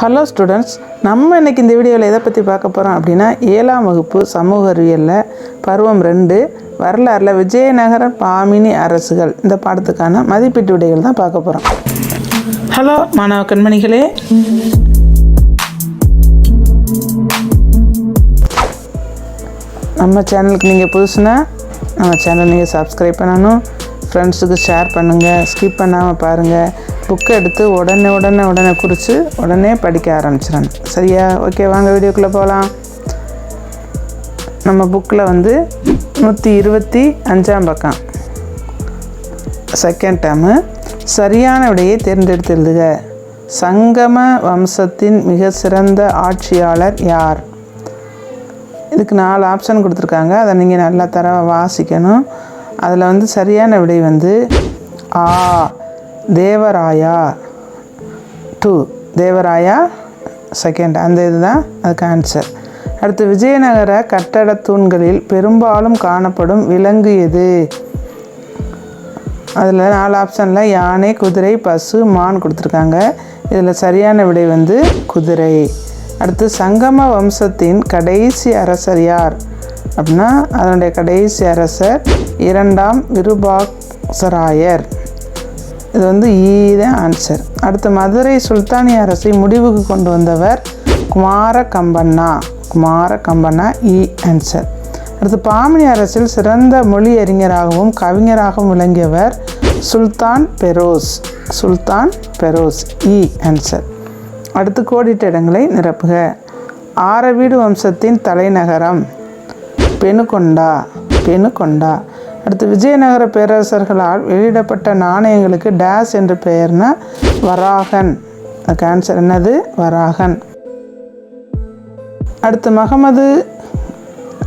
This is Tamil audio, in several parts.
ஹலோ ஸ்டூடெண்ட்ஸ் நம்ம இன்னைக்கு இந்த வீடியோவில் எதை பற்றி பார்க்க போகிறோம் அப்படின்னா ஏழாம் வகுப்பு சமூக அறிவியலில் பருவம் ரெண்டு வரலாறில் விஜயநகர பாமினி அரசுகள். இந்த பாடத்துக்கான மதிப்பீட்டு விடைகள் தான் பார்க்க போகிறோம் ஹலோ மாணவ கண்மணிகளே. நம்ம சேனலுக்கு நீங்கள் புதுசுனா நம்ம சேனல் நீங்கள் சப்ஸ்கிரைப் பண்ணணும். ஃப்ரெண்ட்ஸுக்கு ஷேர் பண்ணுங்கள் ஸ்கிப் பண்ணாமல் பாருங்கள் புக்கை எடுத்து உடனே உடனே உடனே குறித்து உடனே படிக்க ஆரம்பிச்சிடணும். சரியா? ஓகே வாங்க வீடியோக்குள்ளே போகலாம். நம்ம புக்கில் வந்து நூற்றி இருபத்தி அஞ்சாம் பக்கம். செகண்ட் டேர்மு சரியான விடையை தேர்ந்தெடுத்து எழுதுக. சங்கம வம்சத்தின் மிக சிறந்த ஆட்சியாளர் யார்? இதுக்கு நாலு ஆப்ஷன் கொடுத்துருக்காங்க. அதை நீங்கள் நல்லா தர வாசிக்கணும். அதில் வந்து சரியான விடை வந்து ஆ. தேவராயா டூ தேவராயா செகண்ட் அந்த இதுதான் அதுக்கு ஆன்சர் அடுத்து விஜயநகர கட்டடத் தூண்களில் பெரும்பாலும் காணப்படும் விலங்கு எது? அதில் நாலு ஆப்ஷனில் யானை குதிரை பசு மான் கொடுத்துருக்காங்க. இதில் சரியான விடை வந்து குதிரை. அடுத்து சங்கம வம்சத்தின் கடைசி அரசர் யார்? அப்படின்னா அதனுடைய கடைசி அரசர் இரண்டாம் விருபாக்சராயர் இது வந்து ஈ தான் ஆன்சர் அடுத்து மதுரை சுல்தானிய அரசை முடிவுக்கு கொண்டு வந்தவர் குமார கம்பண்ணா குமார கம்பண்ணா இ ஆன்சர் அடுத்து பாமினி அரசில் சிறந்த மொழி அறிஞராகவும் கவிஞராகவும் விளங்கியவர் சுல்தான் பெரோஸ். சுல்தான் பெரோஸ் இ ஆன்சர் அடுத்து கோடிட்ட இடங்களை நிரப்புக. ஆரவீடு வம்சத்தின் தலைநகரம் பெனுகொண்டா பெனுகொண்டா அடுத்து விஜயநகர பேரரசர்களால் வெளியிடப்பட்ட நாணயங்களுக்கு டேஸ் என்று பெயர்னா வராகன். அதுக்கு ஆன்சர் என்னது? வராகன். அடுத்து மகமது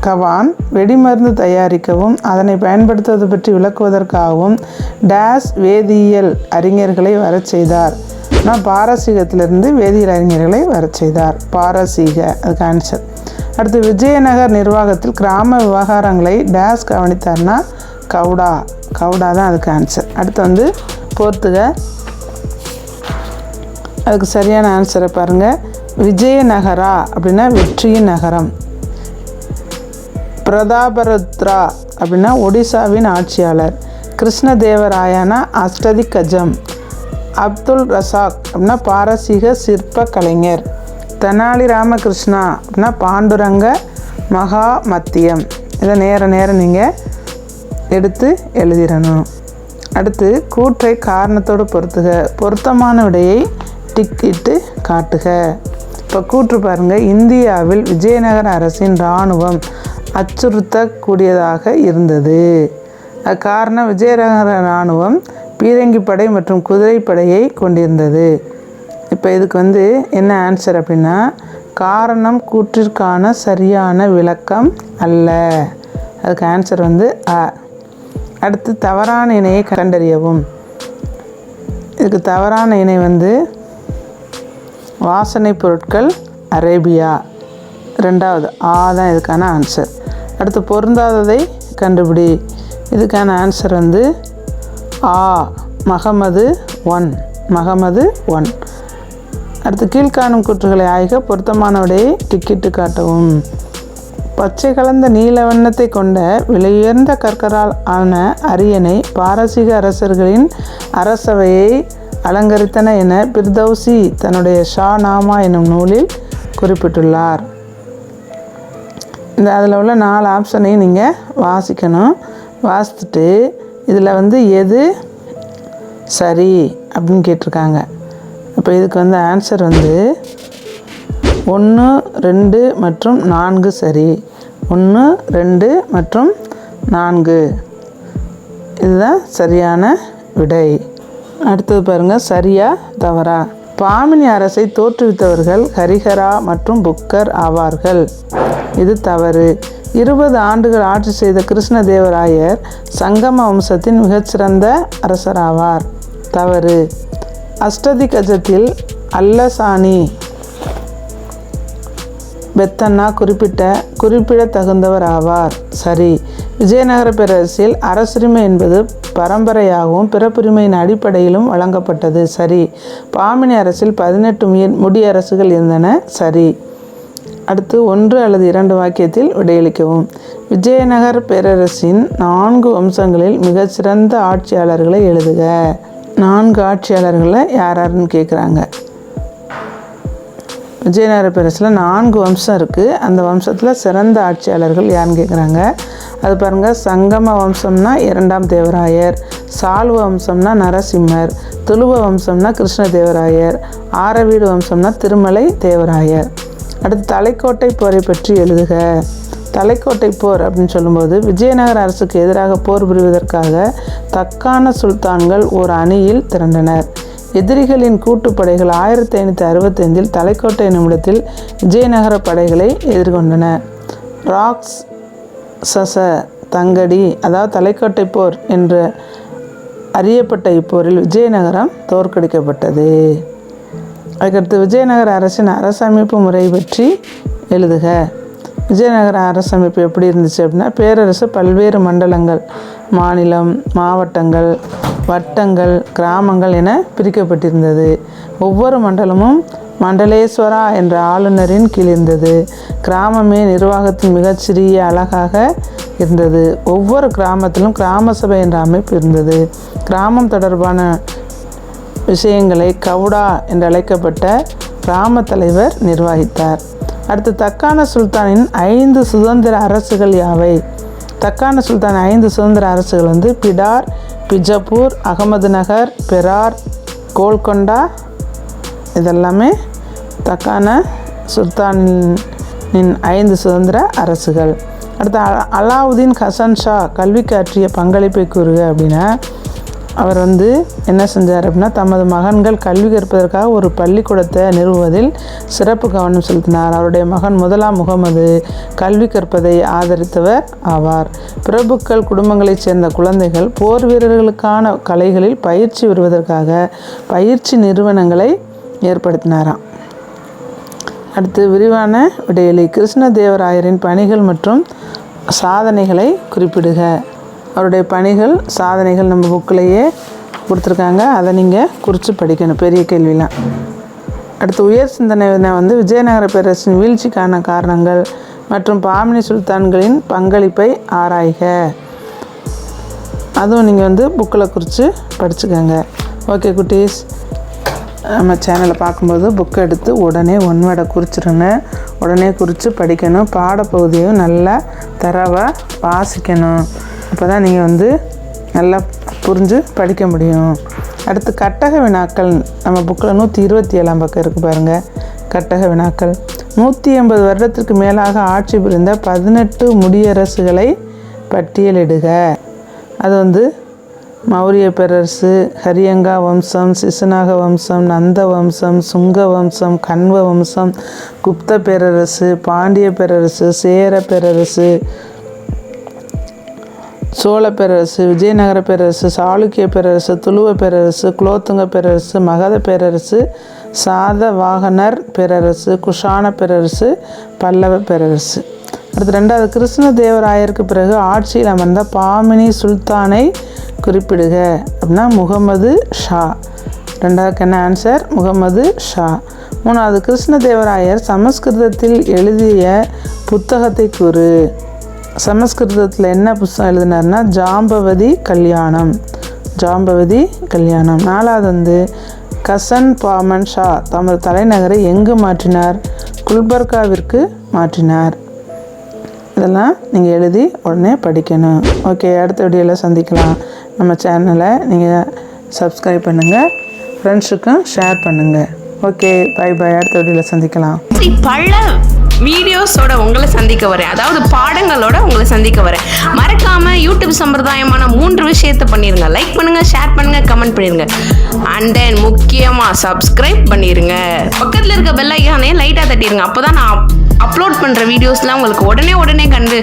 கவான் வெடிமருந்து தயாரிக்கவும் அதனை பயன்படுத்துவது பற்றி விளக்குவதற்காகவும் டேஸ் வேதியியல் அறிஞர்களை வரச் செய்தார். நான் பாரசீகத்திலிருந்து வேதியியல் அறிஞர்களை வரச் செய்தார். பாரசீக அதுக்கு ஆன்சர் அடுத்து விஜயநகர் நிர்வாகத்தில் கிராம விவகாரங்களை டேஸ் கவனித்தார்னா கவுடா கவுடா தான் அதுக்கு ஆன்சர் அடுத்து வந்து போர்த்துக. அதுக்கு சரியான ஆன்சரை பாருங்கள் விஜயநகரா அப்படின்னா வெற்றியின் நகரம். பிரதாபருத்ரா அப்படின்னா ஒடிசாவின் ஆட்சியாளர். கிருஷ்ணதேவராயனா அஷ்டதி கஜம் அப்துல் ரசாக் அப்படின்னா பாரசீக சிற்ப கலைஞர் தெனாலி ராமகிருஷ்ணா அப்படின்னா பாண்டுரங்க மகா மத்தியம் இதை நேர நேரம் நீங்கள் எடுத்து எழுதிடணும். அடுத்து கூற்றை காரணத்தோடு பொறுத்துக பொருத்தமான விடையை டிக் இட்டு காட்டுக. இப்போ கூற்று பாருங்கள் இந்தியாவில் விஜயநகர அரசின் இராணுவம் அச்சுறுத்தக்கூடியதாக இருந்தது. அது காரணம் விஜயநகர இராணுவம் பீரங்கிப்படை மற்றும் குதிரைப்படையை கொண்டிருந்தது. இப்போ இதுக்கு வந்து என்ன ஆன்சர் அப்படின்னா காரணம் கூற்றிற்கான சரியான விளக்கம் அல்ல. அதுக்கு ஆன்சர் வந்து அ. அடுத்து தவறான இணையை கண்டறியவும். இதுக்கு தவறான இணை வந்து வாசனை பொருட்கள் அரேபியா. ரெண்டாவது ஆ தான் இதுக்கான ஆன்சர் அடுத்து பொருந்தாததை கண்டுபிடி. இதுக்கான ஆன்சர் வந்து ஆ மகமது ஒன் மகமது ஒன். அடுத்து கீழ்காணும் கூற்றுகளை ஆய்க பொருத்தமானவடையை டிக்கெட்டு காட்டவும். பச்சை கலந்த நீல வண்ணத்தை கொண்ட விலையுயர்ந்த கற்கரால் ஆன அரியணை பாரசீக அரசர்களின் அரசவையை அலங்கரித்தன என பிர்தௌசி தன்னுடைய ஷா நாமா எனும் நூலில் குறிப்பிட்டுள்ளார். இந்த அதில் உள்ள நாலு ஆப்ஷனையும் நீங்கள் வாசிக்கணும். வாசித்துட்டு இதில் வந்து எது சரி அப்படின்னு கேட்டிருக்காங்க. இப்போ இதுக்கு வந்து ஆன்சர் வந்து ஒன்று ரெண்டு மற்றும் நான்கு சரி. ஒன்று ரெண்டு மற்றும் நான்கு. இதுதான் சரியான விடை. அடுத்தது பாருங்கள் சரியா தவறா. பாமினி அரசை தோற்றுவித்தவர்கள் ஹரிஹரா மற்றும் புக்கர் ஆவார்கள். இது தவறு. இருபது ஆண்டுகள் ஆட்சி செய்த கிருஷ்ணதேவராயர் சங்கம வம்சத்தின் மிகச்சிறந்த அரசராவார். தவறு. அஷ்டதி கஜத்தில் அல்லசானி பெத்தன்னா குறிப்பிட்ட குறிப்பிடத்தகுந்தவர் ஆவார் சரி. விஜயநகர பேரரசில் அரசுரிமை என்பது பரம்பரையாகவும் பிறப்புரிமையின் அடிப்படையிலும் வழங்கப்பட்டது. சரி. பாமினி அரசில் பதினெட்டு முய- முடியரசுகள் இருந்தன. சரி. அடுத்து ஒன்று அல்லது இரண்டு வாக்கியத்தில் விடையளிக்கவும். விஜயநகர பேரரசின் நான்கு வம்சங்களில் மிகச்சிறந்த ஆட்சியாளர்களை எழுதுக. நான்கு ஆட்சியாளர்களை யார் யாருன்னு கேட்குறாங்க விஜயநகர பேரரசில் நான்கு வம்சம் இருக்குது அந்த வம்சத்தில் சிறந்த ஆட்சியாளர்கள் யாருன்னு கேட்குறாங்க அது பாருங்கள் சங்கம வம்சம்னா இரண்டாம் தேவராயர் சால்வ வம்சம்னா நரசிம்மர் துளுவ வம்சம்னா கிருஷ்ணதேவராயர் ஆரவீடு வம்சம்னா திருமலை தேவராயர். அடுத்து தலைக்கோட்டை போரை பற்றி எழுதுக. தலைக்கோட்டை போர் அப்படின்னு சொல்லும்போது விஜயநகர அரசுக்கு எதிராக போர் புரிவதற்காக தக்கான சுல்தான்கள் ஒரு அணியில் திரண்டனர். எதிரிகளின் கூட்டுப்படைகள் ஆயிரத்தி ஐநூற்றி அறுபத்தைந்தில் தலைக்கோட்டை நிமிடத்தில் விஜயநகர படைகளை எதிர்கொண்டன. ராக்ஸ் சச தங்கடி அதாவது தலைக்கோட்டை போர் என்று அறியப்பட்ட இப்போரில் விஜயநகரம் தோற்கடிக்கப்பட்டது. அதுக்கடுத்து விஜயநகர அரசின் அரசமைப்பு முறை பற்றி எழுதுக. விஜயநகர அரசமைப்பு எப்படி இருந்துச்சு அப்படின்னா பேரரசு பல்வேறு மண்டலங்கள் மாநிலம் மாவட்டங்கள் வட்டங்கள் கிராமங்கள் என பிரிக்கப்பட்டிருந்தது. ஒவ்வொரு மண்டலமும் மண்டலேஸ்வரா என்ற ஆளுநரின் கீழ் இருந்தது. கிராமமே நிர்வாகத்தின் மிகச்சிறிய அழகாக இருந்தது. ஒவ்வொரு கிராமத்திலும் கிராம சபை என்ற அமைப்பு இருந்தது. கிராமம் தொடர்பான விஷயங்களை கவுடா என்று அழைக்கப்பட்ட கிராம தலைவர் நிர்வகித்தார். அடுத்து தக்கான சுல்தானின் ஐந்து சுதந்திர அரசுகள் யாவை? தக்கான சுல்தான் ஐந்து சுதந்திர அரசுகள் வந்து பிடார் பிஜப்பூர் அகமது நகர் பெரார் கோல்கொண்டா இதெல்லாமே தக்கான சுல்தானின் ஐந்து சுதந்திர அரசுகள். அடுத்து அ- அலாவுதீன் ஹசன் ஷா கல்விக்கு ஆற்றிய பங்களிப்பை கூறுக அப்படின்னா அவர் வந்து என்ன செஞ்சார் அப்படின்னா தமது மகன்கள் கல்வி கற்பதற்காக ஒரு பள்ளிக்கூடத்தை நிறுவுவதில் சிறப்பு கவனம் செலுத்தினார். அவருடைய மகன் முதலாம் முகமது கல்வி கற்பதை ஆதரித்தவர் ஆவார். பிரபுக்கள் குடும்பங்களைச் சேர்ந்த குழந்தைகள் போர் வீரர்களுக்கான கலைகளில் பயிற்சி பெறுவதற்காக பயிற்சி நிறுவனங்களை ஏற்படுத்தினாராம். அடுத்து விரிவான விடையிலி கிருஷ்ணதேவராயரின் பணிகள் மற்றும் சாதனைகளை குறிப்பிடுக. அவருடைய பணிகள் சாதனைகள் நம்ம புக்கிலேயே கொடுத்துருக்காங்க. அதை நீங்கள் குறித்து படிக்கணும் பெரிய கேள்விலாம். அடுத்து உயர் சிந்தனை வந்து விஜயநகர பேரரசின் வீழ்ச்சிக்கான காரணங்கள் மற்றும் பாமினி சுல்தான்களின் பங்களிப்பை ஆராய்க. அதுவும் நீங்கள் வந்து புக்கில் குறித்து படிச்சுக்கோங்க. ஓகே குட்டீஸ். நம்ம சேனலை பார்க்கும்போது புக்கை எடுத்து உடனே ஒன்வடை குறிச்சிருங்க. உடனே குறித்து படிக்கணும். பாடப்பகுதியும் நல்லா தரவாக வாசிக்கணும். அப்போ தான் நீங்கள் வந்து நல்லா புரிஞ்சு படிக்க முடியும். அடுத்து கட்டக வினாக்கள். நம்ம புக்கில் நூற்றி இருபத்தி ஏழாம் பக்கம் இருக்குது பாருங்கள் கட்டக வினாக்கள். நூற்றி எண்பது வருடத்திற்கு மேலாக ஆட்சி புரிந்த பதினெட்டு முடியரசுகளை பட்டியலிடுக. அது வந்து மௌரிய பேரரசு ஹரியங்கா வம்சம் சிசுநாக வம்சம் நந்த வம்சம் சுங்க வம்சம் கண்வ வம்சம் குப்த பேரரசு பாண்டிய பேரரசு சேர பேரரசு சோழ பேரரசு விஜயநகர பேரரசு சாளுக்கிய பேரரசு துளுவ பேரரசு குலோத்துங்க பேரரசு மகத பேரரசு சாத வாகனர் பேரரசு குஷான பேரரசு பல்லவ பேரரசு. அடுத்து ரெண்டாவது கிருஷ்ணதேவராயருக்கு பிறகு ஆட்சியில் அமர்ந்த பாமினி சுல்தானை குறிப்பிடுக அப்படின்னா முகமது ஷா. ரெண்டாவதுக்கு என்ன ஆன்சர் முகமது ஷா. மூணாவது கிருஷ்ணதேவராயர் சமஸ்கிருதத்தில் எழுதிய புத்தகத்தை கூறு. சமஸ்கிருதத்தில் என்ன புஸ்தகம் எழுதினார்னா ஜாம்பவதி கல்யாணம். ஜாம்பவதி கல்யாணம். நாலாவது வந்து கசன் பாமன் ஷா தமது தலைநகரை எங்கு மாற்றினார்? குல்பர்காவிற்கு மாற்றினார். இதெல்லாம் நீங்கள் எழுதி உடனே படிக்கணும். ஓகே அடுத்த வீடியோவில் சந்திக்கலாம். நம்ம சேனலை நீங்கள் சப்ஸ்கிரைப் பண்ணுங்கள் ஃப்ரெண்ட்ஸுக்கும் ஷேர் பண்ணுங்கள் ஓகே பை பை அடுத்த வீடியோவில் சந்திக்கலாம். இப்படி பல வீடியோஸோட உங்களை சந்திக்க வரேன். அதாவது பாடங்களோட உங்களை சந்திக்க வரேன். மறக்காம யூடியூப் சம்பிரதாயமான மூன்று விஷயத்தை பண்ணிருங்க. லைக் பண்ணுங்க ஷேர் பண்ணுங்க கமெண்ட் பண்ணிருங்க. அண்ட் தென் முக்கியமா சப்ஸ்கிரைப் பண்ணிருங்க. பக்கத்துல இருக்க பெல் ஐக்கானே லைட்டா தட்டிடுங்க அப்பதான் நான் அப்லோட் பண்ற வீடியோஸ்லாம் உங்களுக்கு உடனே உடனே கண்டு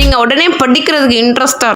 நீங்க உடனே படிக்கிறதுக்கு இன்ட்ரெஸ்டா